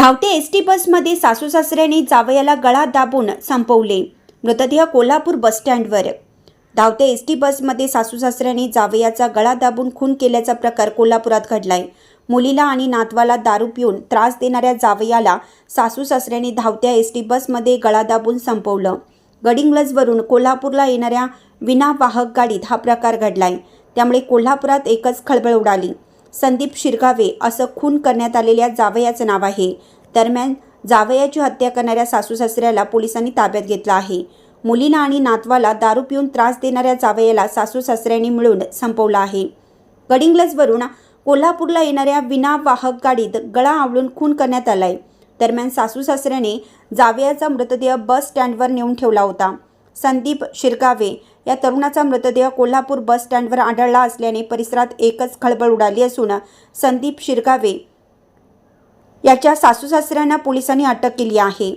धावते S T बसमध्ये सासू सासऱ्याने जावयाला गळा दाबून संपवले. मृतदेह कोल्हापूर बसस्टँडवर धावते एस टी बसमध्ये सासू सासऱ्याने जावयाचा गळा दाबून खून केल्याचा प्रकार कोल्हापुरात घडलाय. मुलीला आणि नातवाला दारू पिऊन त्रास देणाऱ्या जावयाला सासू सासऱ्याने धावत्या एस टी बसमध्ये गळा दाबून संपवलं. गडिंग्लजवरून कोल्हापूरला येणाऱ्या विना वाहक गाडीत हा प्रकार घडलाय. त्यामुळे कोल्हापुरात एकच खळबळ उडाली. संदीप शिरगावे असं खून करण्यात आलेल्या जावयाचं नाव आहे. दरम्यान जावयाची हत्या करणाऱ्या सासू सासऱ्याला पोलिसांनी ताब्यात घेतलं आहे. मुलीला आणि नातवाला दारू पिऊन त्रास देणाऱ्या जावयाला सासू सासऱ्यांनी मिळून संपवलं आहे. गडिंग्लजवरून कोल्हापूरला येणाऱ्या विनावाहक गाडीत गळा आवळून खून करण्यात आलाय. दरम्यान सासू सासऱ्याने जावयाचा मृतदेह बस स्टँडवर नेऊन ठेवला होता. संदीप शिरगावे या तरुणाचा मृतदेह कोल्हापूर बस स्टँडवर आढळला असल्याने परिसरात एकच खळबळ उडाली असून संदीप शिरगावे याच्या सासूसासऱ्यांना पोलिसांनी अटक केली आहे.